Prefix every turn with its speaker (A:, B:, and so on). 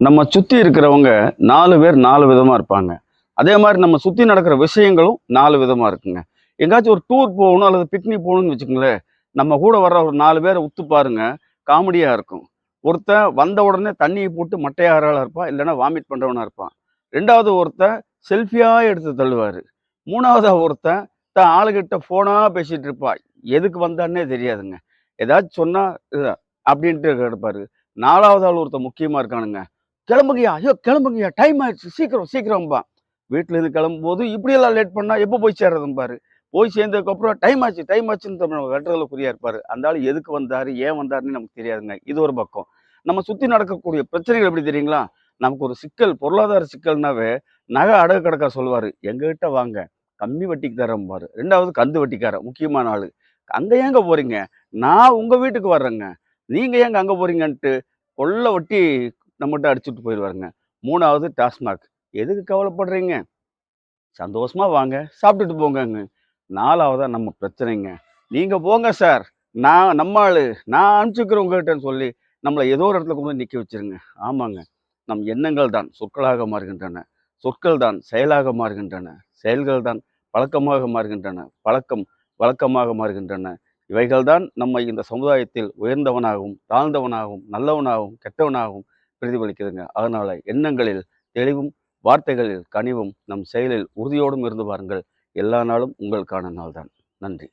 A: நம்ம சுற்றி இருக்கிறவங்க நாலு பேர் நாலு விதமாக இருப்பாங்க. அதே மாதிரி நம்ம சுற்றி நடக்கிற விஷயங்களும் நாலு விதமாக இருக்குங்க. எங்காச்சும் ஒரு டூர் போகணும் அல்லது பிக்னிக் போகணும்னு வச்சுக்கோங்களேன் நம்ம கூட வர்ற ஒரு நாலு பேரை உத்து பாருங்க காமெடியாக இருக்கும். ஒருத்தன் வந்த உடனே தண்ணியை போட்டு மட்டையாறால இருப்பான் இல்லைன்னா வாமிட் பண்ணுறவனாக இருப்பான். ரெண்டாவது ஒருத்தன் செல்ஃபியாக எடுத்து தள்ளுவார். மூணாவது ஒருத்தன் தான் ஆளுகிட்ட ஃபோனாக பேசிகிட்டு இருப்பான் எதுக்கு வந்தான்னே தெரியாதுங்க. ஏதாச்சும் சொன்னால் அப்படின்ட்டு கிடப்பாரு நாலாவது ஆள் ஒருத்தன் முக்கியமாக இருக்கானுங்க. கிளம்புங்கய்யா. ஐயோ கிளம்புங்கய்யா. டைம் ஆயிடுச்சு. சீக்கிரம் சீக்கிரம்பா வீட்டில் இருந்து கிளம்பும்போது இப்படியெல்லாம் லேட் பண்ணால் எப்போ போய் சேர்றதும் பாரு? போய் சேர்ந்ததுக்கப்புறம் டைம் ஆச்சு டைம் ஆச்சுன்னு நம்ம வெட்டுறதுல புரியா இருப்பார். அந்த ஆள் எதுக்கு வந்தார் ஏன் வந்தாருன்னு நமக்கு தெரியாதுங்க. இது ஒரு பக்கம். நம்ம சுற்றி நடக்கக்கூடிய பிரச்சனைகள் எப்படி தெரியுங்களா? நமக்கு ஒரு சிக்கல் பொருளாதார சிக்கல்னாவே நகை அடகு கிடக்கா சொல்லுவார் எங்ககிட்ட வாங்க. கம்மி வட்டிக்கு தரம்பார் ரெண்டாவது கந்து வட்டிக்காரன் முக்கியமான ஆள். அங்கே ஏங்க போகிறீங்க நான் உங்கள் வீட்டுக்கு வர்றேங்க. நீங்கள் ஏங்க அங்கே போகிறீங்கன்ட்டு கொள்ள வட்டி நம்மகிட்ட அடிச்சுட்டு போயிடுவாருங்க மூணாவது டாஸ்மாக். எதுக்கு கவலைப்படுறீங்க? சந்தோஷமா வாங்க சாப்பிட்டுட்டு போங்கங்க. நாலாவதாக நம்ம பிரச்சனைங்க. நீங்கள் போங்க சார். நான் நம்ம ஆள் நான் அனுப்பிச்சுக்கிறேன் உங்கள்கிட்டன்னு சொல்லி நம்மளை ஏதோ ஒரு இடத்துல கொண்டு நிற்க வச்சுருங்க. ஆமாங்க. நம் எண்ணங்கள் தான் சொற்களாக மாறுகின்றன. சொற்கள் தான் செயலாக மாறுகின்றன. செயல்கள் தான் பழக்கமாக மாறுகின்றன. பழக்கம் வழக்கமாக மாறுகின்றன. இவைகள்தான் நம்மை இந்த சமுதாயத்தில் உயர்ந்தவனாகவும் தாழ்ந்தவனாகவும் நல்லவனாகவும் கெட்டவனாகவும் பிரதிபலிக்குதுங்க. அதனால எண்ணங்களில் தெளிவும் வார்த்தைகளில் கனிவும் நம் செயலில் உறுதியோடும் இருந்து பாருங்கள் எல்லா நாளும் உங்களுக்கான நாள்தான். நன்றி.